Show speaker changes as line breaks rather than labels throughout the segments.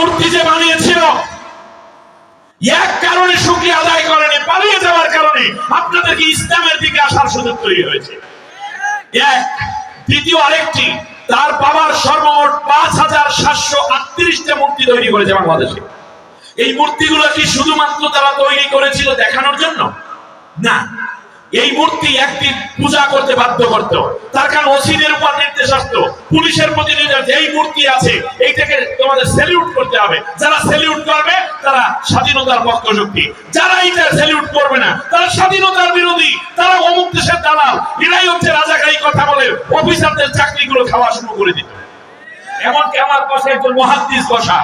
মূর্তি যে বানিয়েছিল, এক কারণে শুক্রিয়া আদায় করেনি, পালিয়ে যাওয়ার কারণে আপনাদেরকে ইসলামের দিকে আসার সুযোগ তৈরি হয়েছে। এক, দ্বিতীয় আরেকটি, তার বাবার সর্বমোট পাঁচ হাজার সাতশো আটত্রিশটা মূর্তি তৈরি করেছে বাংলাদেশে। এই মূর্তিগুলো কি শুধুমাত্র তারা তৈরি করেছিল দেখানোর জন্য? না। এই মূর্তি একদিন পূজা করতে বাধ্য করত তার কারণ ওসিদের উপর নির্দেশ আসতো। পুলিশের প্রতি নির্দেশ, এই মূর্তি আছে, এইটাকে তোমাদের স্যালিউট করতে হবে। যারা স্যালিউট করবে, তারা স্বাধীনতার পক্ষ শক্তি। যারা এইটা স্যালিউট করবে না, তারা স্বাধীনতার বিরোধী। তারা অমুক দেশের দালাল। এরাই হচ্ছে রাজাকারী কথা বলে অফিসারদের চাকরিগুলো খাওয়া শুরু করে দিত। এমনকি আমার পাশে একজন মহাদ্দিস বসা।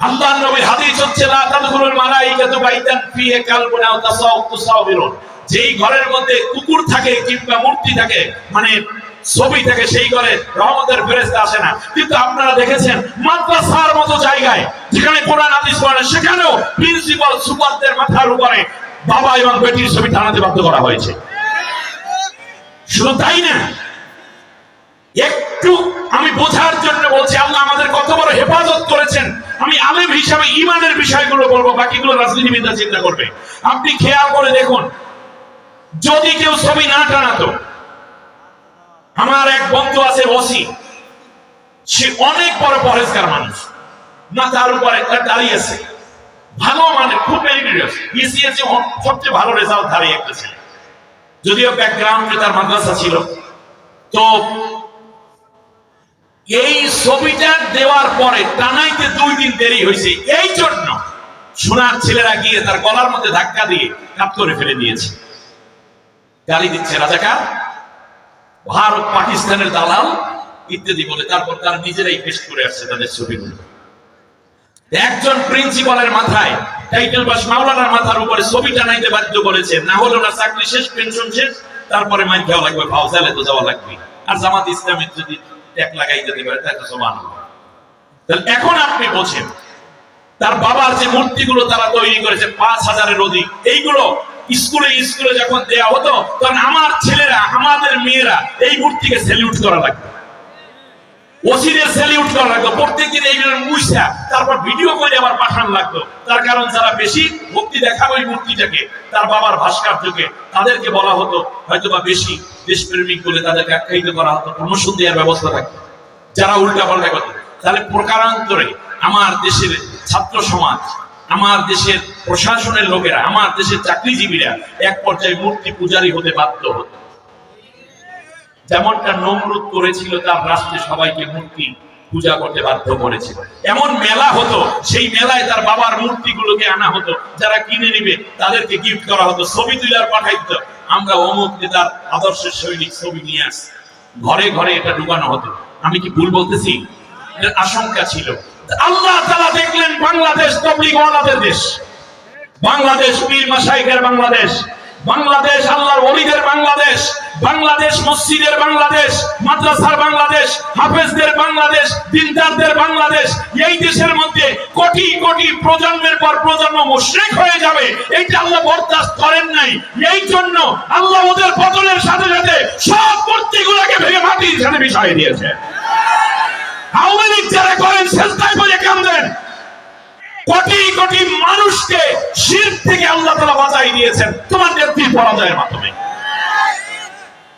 আল্লাহ নবীর হাদিস হচ্ছে, লা তাদখুলুল মালাইকাতু বাইতান ফিহি কালবুন আও তাসাউ তুসাউবিরুন যেই ঘরের মধ্যে কুকুর থাকে কিংবা মূর্তি থাকে মানে ছবি থাকে সেই ঘরে রহমতের ফেরেশতা আসে না। কিন্তু আপনারা দেখেছেন, মাদ্রাসার মতো জায়গায়, যেখানে কোরআন, হাদিস পড়ে সেখানেও প্রিন্সিপাল সুপারদের মাথার উপরে বাবা এবং বেটির ছবি টানাতে বাধ্য করা হয়েছে। শুধু তাই না, একটু আমি বোঝার জন্য বলছি, আল্লাহ আমাদের কত বড় হেফাজত করেছেন। আমি আলেম হিসাবে ইমানের বিষয়গুলো বলব, বাকিগুলো রাজনীতিবিদরা চিন্তা করবে। আপনি খেয়াল করে দেখুন যদি কেউ ছবি না টানাতো, আমার এক বন্ধু আছে ওসি, সে অনেক বড় পরেজগার মানুষ, না তার উপরে তার দাঁড়িয়েছে ভালো মানে খুব মেরিটোরিয়াস বিসিএসি সবচেয়ে ভালো রেজাল্ট ধারী একটা ছেলে। যদিও ব্যাকগ্রাউন্ডে তার মাদ্রাসা ছিল। তো এই ছবিটা দেওয়ার পরে টানাইতে দুই দিন দেরি হয়েছে, এই জন্য সোনার ছেলেরা গিয়ে তার গলার মধ্যে ধাক্কা দিয়ে কাপ করে ফেলে দিয়েছে। গালি দিচ্ছে রাজাকার। ভারত, পাকিস্তানের দালাল ইত্যাদি বলে। তারপর তারা নিজেরাই পেস্ট করে আসছে তাদের ছবিগুলো। একজন প্রিন্সিপালের মাথায় টাইটেল বাস মাওলানার মাথার উপরে ছবি টানাইতে বাধ্য করেছে। না হলে ওনার চাকরি শেষ পেনশন শেষ, তারপরে মাইন খাওয়া লাগবে ফাউজালে তো যাওয়া লাগবে। আর জামাত ইসলামের যদি ট্যাগ লাগাই যেতে পারে, তাহলে সমান তাহলে এখন আপনি বোঝেন তার বাবার যে মূর্তিগুলো তারা তৈরি করেছে, পাঁচ হাজারের অধিক, এইগুলো স্কুলে স্কুলে যখন দেয়া হতো, তখন আমার ছেলেরা, আমাদের মেয়েরা এই মূর্তিকে স্যালিউট করা লাগবে ওসিদের স্যালিউট করা লাগতো। প্রত্যেকদিন মুইসা, তারপর ভিডিও করে আবার লাগতো। তার কারণ যারা বেশি ভক্তি এই মূর্তিটাকে, তার বাবার ভাস্কর্যকে, তাদেরকে বলা হতো হয়তো বা বেশি দেশপ্রেমিক বলে তাদেরকে আখ্যায়িত করা হতো প্রমোশন দেওয়ার ব্যবস্থা থাকতো। যারা উল্টা পাল্টা করতো তাহলে প্রকারান্তরে আমার দেশের ছাত্র সমাজ আমার দেশের প্রশাসনের লোকেরা, আমার দেশের চাকরিজীবীরা এক পর্যায়ে মূর্তি পূজারী হতে বাধ্য হতো। যেমনটা নমরুদ করেছিল, তার রাষ্ট্রে সবাইকে মূর্তি পূজা করতে বাধ্য করেছিল। এমন মেলা হতো, সেই মেলায় তার বাবার মূর্তিগুলোকে আনা হতো, যারা কিনে নিবে, তাদেরকে গিফট করা হতো, ছবি তুলার পাঠাইতো। আমরা অমুক নেতার আদর্শের সৈনিক ছবি নিয়ে আস ঘরে ঘরে এটা ঢুকানো হতো। আমি কি ভুল বলতেছি? আশঙ্কা ছিল। আল্লাহ তালা দেখলেন বাংলাদেশ তবলিগ ওয়ালাদের দেশ। বাংলাদেশ পীর মাসাইকের বাংলাদেশ। বাংলাদেশ আল্লাহর ওলিদের বাংলাদেশ। বাংলাদেশ মসজিদের বাংলাদেশ। মাদ্রাসার বাংলাদেশ। হাফেজদের বাংলাদেশ। দিনদারদের বাংলাদেশ। এই দেশের মধ্যে কোটি কোটি প্রজন্মের পর প্রজন্ম মুশরিক হয়ে যাবে। এইটা আল্লাহ বরদাস্ত করেন নাই। এই জন্য আল্লাহ ওদের পতনের সাথে সাথে সব মূর্তিগুলোকে ভেঙে মাটির সাথে মিশাই দিয়েছে। আওয়ামী লীগ যারা করেন শেষদায় বলে কামদেন কোটি কোটি মানুষকে শির থেকে আল্লাহ তালা বাঁচাই দিয়েছেন। তোমার নেত্রীর পরাজয়ের মাধ্যমে।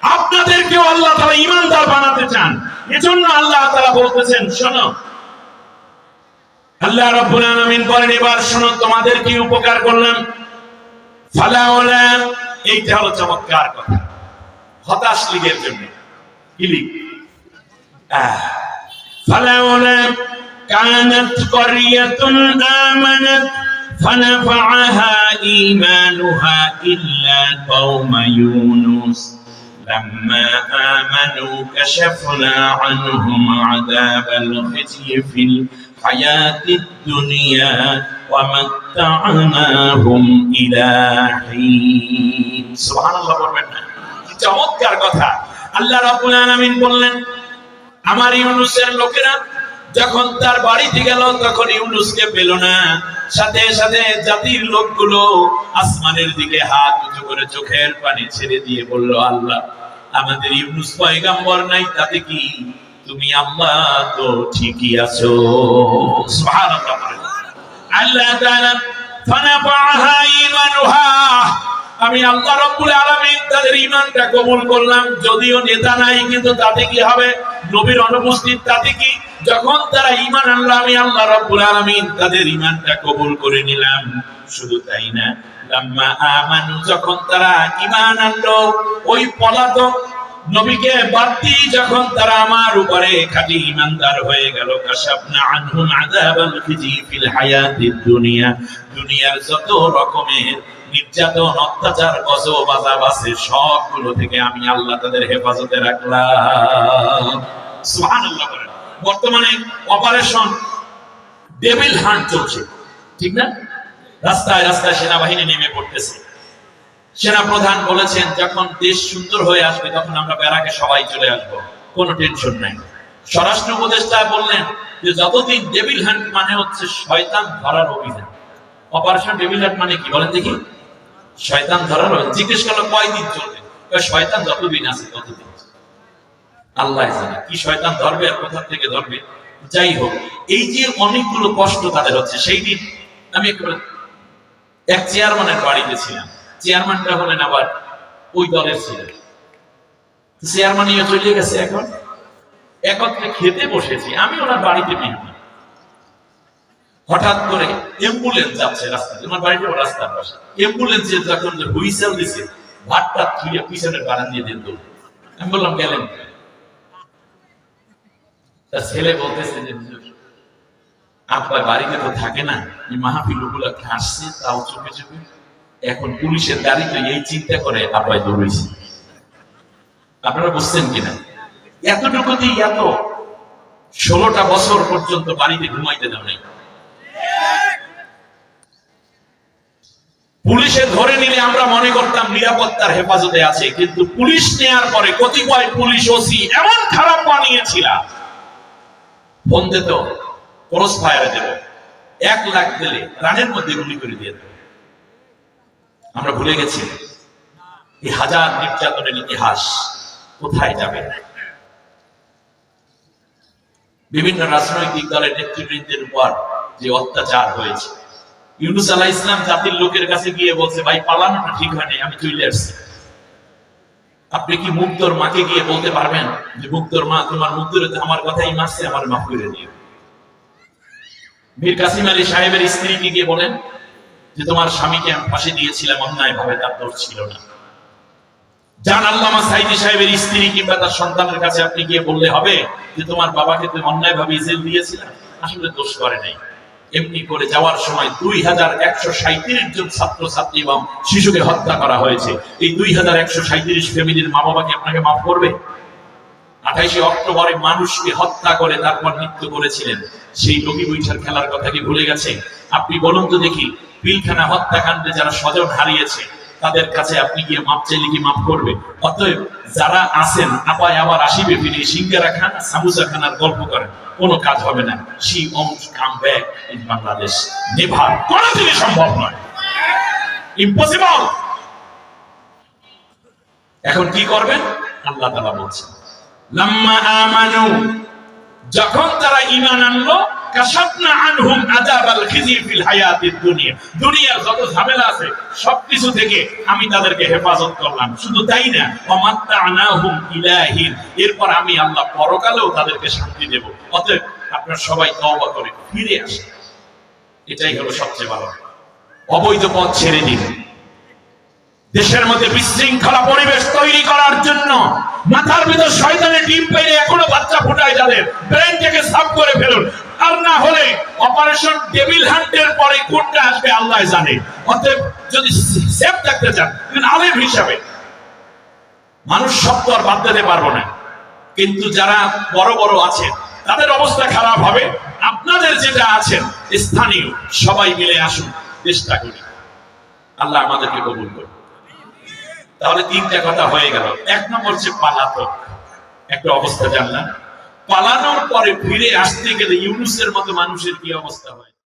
আপনাদেরকেও আল্লাহ তালা ইমানদার বানাতে চান। এজন্য আল্লাহ তালা বলতেছেন, শোনো। আল্লাহ রব্বুল আলামিন বলেন, এবার শোনো তোমাদের কি উপকার করলাম। ফালাউলা এইটা হলো চমৎকার কথা। হতাশ লীগের জন্য। কি লীগ? আহ। فلولا كانت قرية آمنت فنفعها إيمانها إلا قوم يونس لما آمنوا كشفنا عنهم عذاب الخزي في الحياة الدنيا ومتعناهم إلى حين سبحان الله বলবেন না কি চমৎকার কথা আল্লাহ রাব্বুল আলামিন বললেন আমার ইউনুসের লোকেরা যখন তার বাড়িতে গেল, তখন ইউনুসকে পেল না। সাথে সাথে জাতির লোকগুলো আসমানের দিকে হাত উঁচু করে চোখের পানি ছেড়ে দিয়ে বলল, আল্লাহ, আমাদের ইউনুস পয়গাম্বর নাই, তাতে কি তুমি আম্মা তো ঠিকই আছো? সুবহানাল্লাহ আল্লাহ তাআলা ফানাফাহা ঈমানুহা। আমি আল্লাহ রাব্বুল তাদের ঈমানটা কবুল করলাম। যদিও নেতা নাই, কিন্তু তাতে কি হবে? নবীর অনুপস্থিত তাতে কি? যখন তারা ঈমান আনলো, আমি আল্লাহ রাব্বুল তাদের ঈমানটা কবুল করে নিলাম। শুধু তাই না, লাম্মা আমানু, যখন তারা ঈমান আনলো, ওই পলাতক নবীকে বাদ দিয়ে যখন তারা আমার উপরে খাঁটি ইমানদার হয়ে গেল কাশাবনা আনহুম আযাবাল খিজি ফিল হায়াতিদ দুনিয়া। দুনিয়ার যত রকমের নির্যাতন, অত্যাচার, গজব, আযাব আছে, সবগুলো থেকে আমি আল্লাহ তাদের হেফাজতে রাখলাম। বর্তমানে অপারেশন ডেভিল হান্ট চলছে। ঠিক না? রাস্তায় রাস্তায় সেনাবাহিনী নেমে পড়তেছে। সেনা প্রধান বলেছেন, যখন দেশ সুন্দর হয়ে আসবে, তখন আমরা বেড়াকে সবাই চলে আসব। কোনো টেনশন নাই। স্বরাষ্ট্র উপদেষ্টা বললেন যে, যতদিন ডেভিল হান্ট মানে হচ্ছে শয়তান ধরার অভিযান। অপারেশন ডেভিল হান্ট মানে কি? বলেন দেখি। শয়তান ধরার। জিজ্ঞেস করল কয়দিন চলবে? শয়তান যতদিন আছে ততদিন আল্লাহ জানে কি শয়তান ধরবে আর কোথা থেকে ধরবে। যাই হোক, এই যে অনেকগুলো কষ্ট তাদের হচ্ছে, সেই দিন আমি এক চেয়ারম্যানের বাড়িতে ছিলাম। চেয়ারম্যানটা হলেন আবার ওই দলের ছিলেন চেয়ারম্যানই চলে গেছে এখন। একত্রে খেতে বসেছি। আমি ওনার বাড়িতে মেহমান হঠাৎ করে অ্যাম্বুলেন্স যাচ্ছে রাস্তায় আমার রাস্তার পাশে। অ্যাম্বুলেন্স যখন হুইসেল দিছে, ভাতটা থুয়ে পিছনের দিয়ে আমি বললাম, গেলেন ছেলে বলতেছে যে আপনার বাড়িতে তো থাকে না। এই মাহফিল তাও এখন পুলিশের তো এই চিন্তা করে আপায় দৌড়েছি আপনারা বুঝছেন কিনা? এতটুকু দিয়ে এত ষোলোটা বছর পর্যন্ত বাড়িতে ঘুমাইতে দাও নাই। পুলিশে ধরে নিলে আমরা মনে করতাম নিরাপত্তার হেফাজতে আছে, কিন্তু পুলিশ নেয়ার পরে কতিপয় পুলিশ ওসি এমন খারাপ বানিয়েছিলাম। ফোন দিত, ক্রস ফায়ারে দেব। এক লাখ দিলে মধ্যে গুলি করে দিয়ে আমরা ভুলে গেছি। এই হাজার নির্যাতনের ইতিহাস কোথায় যাবে? বিভিন্ন রাজনৈতিক দলের নেতৃবৃন্দের উপর যে অত্যাচার হয়েছে ইউনুস আলাহ ইসলাম জাতির লোকের কাছে গিয়ে বলছে, ভাই, পালানোটা ঠিক হয়নি, আমি চলে আসছি। আপনি কি মুক্তর মাকে গিয়ে বলতে পারবেন যে, মুক্তর মা, তোমার মুক্তরে আমার কথাই মারছে, আমার মাফ করে দিও। মীর কাসিম আলী সাহেবের স্ত্রীকে গিয়ে বলেন যে, তোমার স্বামীকে আমি ফাঁসি দিয়েছিলাম, অন্যায় ভাবে তার দোষ ছিল না। জান আল্লামা সাইদি সাহেবের স্ত্রী কিংবা তার সন্তানের কাছে আপনি গিয়ে বললে হবে যে, তোমার বাবাকে তুমি অন্যায় ভাবে জেল দিয়েছিলাম আসলে দোষ করে নাই। এমনি করে যাওয়ার সময় দুই হাজার একশো সাঁত্রিশ জন ছাত্র ছাত্রী এবং শিশুকে হত্যা করা হয়েছে। এই দুই হাজার একশো সাঁত্রিশ ফ্যামিলির মা বাবাকে আপনাকে মাফ করবে? আঠাইশে অক্টোবরে মানুষকে হত্যা করে তারপর মৃত্যু করেছিলেন। সেই রবি বৈঠার খেলার কথা কি ভুলে গেছে? আপনি বলুন তো দেখি, পিলখানা হত্যাকাণ্ডে যারা স্বজন হারিয়েছে তাদের কাছে আপনি গিয়ে মাপ চাইলে কি মাপ করবে? অতএব যারা আছেন, আপায় আবার আসিবে, ফিরে সিঙ্গারা খান, সামুসা খানার গল্প করেন। কোনো কাজ হবে না। সি ohms come back in Bangladesh. Never. কোনোদিনই সম্ভব নয়। ইম্পসিবল এখন কি করবেন? আল্লাহ তাআলা বলছেন, লাম্মা আমানু। যখন তারা ঈমান আনলো কাশাফনা আনহুম আযাবাল খিজি ফিল হায়াতিদ দুনিয়া। দুনিয়ার যত ঝামেলা আছে, সবকিছু থেকে আমি তাদেরকে হেফাজত করলাম। শুধু তাই না ইলাহিন। এরপর আমি আল্লাহ পরকালেও তাদেরকে শান্তি দেব। অতএব আপনারা সবাই তওবা করে ফিরে আসেন। এটাই হলো সবচেয়ে ভালো। অবৈধ পথ ছেড়ে দিন। দেশের মধ্যে বিশৃঙ্খলা পরিবেশ তৈরি করার জন্য মাথার ভিতর শয়তানের ডিম পেরে এখনও বাচ্চা ফুটায় যাদের। ব্রেন থেকে সাফ করে ফেলুন। আর না হলে অপারেশন ডেভিল হান্টের পরে কোনটা আসবে আল্লাহ জানে। অতএব যদি সেফ থাকতে চান আলেম হিসাবে, মানুষ তো আর বাদ দিতে পারব না। কিন্তু যারা বড় বড় আছেন, তাদের অবস্থা খারাপ হবে। আপনাদের যেটা আছেন স্থানীয়, সবাই মিলে আসুন, চেষ্টা করি। আল্লাহ আমাদেরকে কবুল করুন। তাহলে তিনটা কথা হয়ে গেল। এক নম্বর হচ্ছে পালাতক। একটা অবস্থা জানলাম। পালানোর পরে ফিরে আসতে গেলে ইউনুসের মতো মানুষের কি অবস্থা হয়?